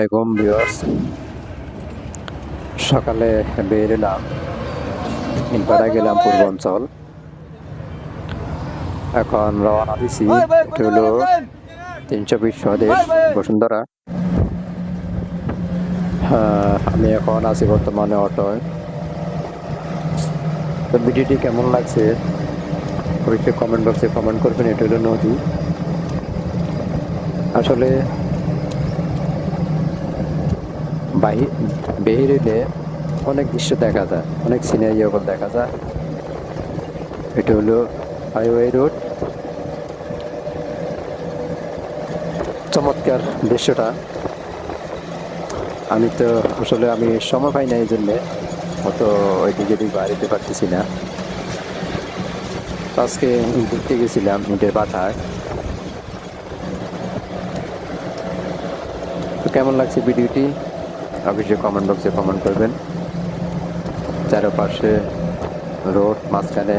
আলাইকুম ভিউয়ার্স সকালে বের এলাম। ইনপাড়া গেলাম পূর্বাঞ্চল এখন রওনা দিছি এটা হলো তিনশো বিশ স্বদেশ বসুন্ধরা। হ্যাঁ, আমি এখন আছি বর্তমানে অটোয়। তো ভিডিওটি কেমন লাগছে? অবশ্যই কমেন্ট বক্সে কমেন্ট করবেন এটা হলো নদী আসলে বাহি বেহিরিলে অনেক দৃশ্য দেখা যায়, অনেক সিনারি দেখা যায়। এটা হলো হাইওয়ে রোড। চমৎকার দৃশ্যটা। আমি তো আসলে আমি সময় পাই না এই জন্যে, অত ওইদিকে দিক বাড়িতে পারতেছি না। আজকে ঘুরতে গেছিলাম ইটের পাঠায় তো কেমন লাগছে ভিডিওটি? অবশ্যই কমেন্ট বক্সে কমেন্ট করবেন। চারপাশে রোড মাঝখানে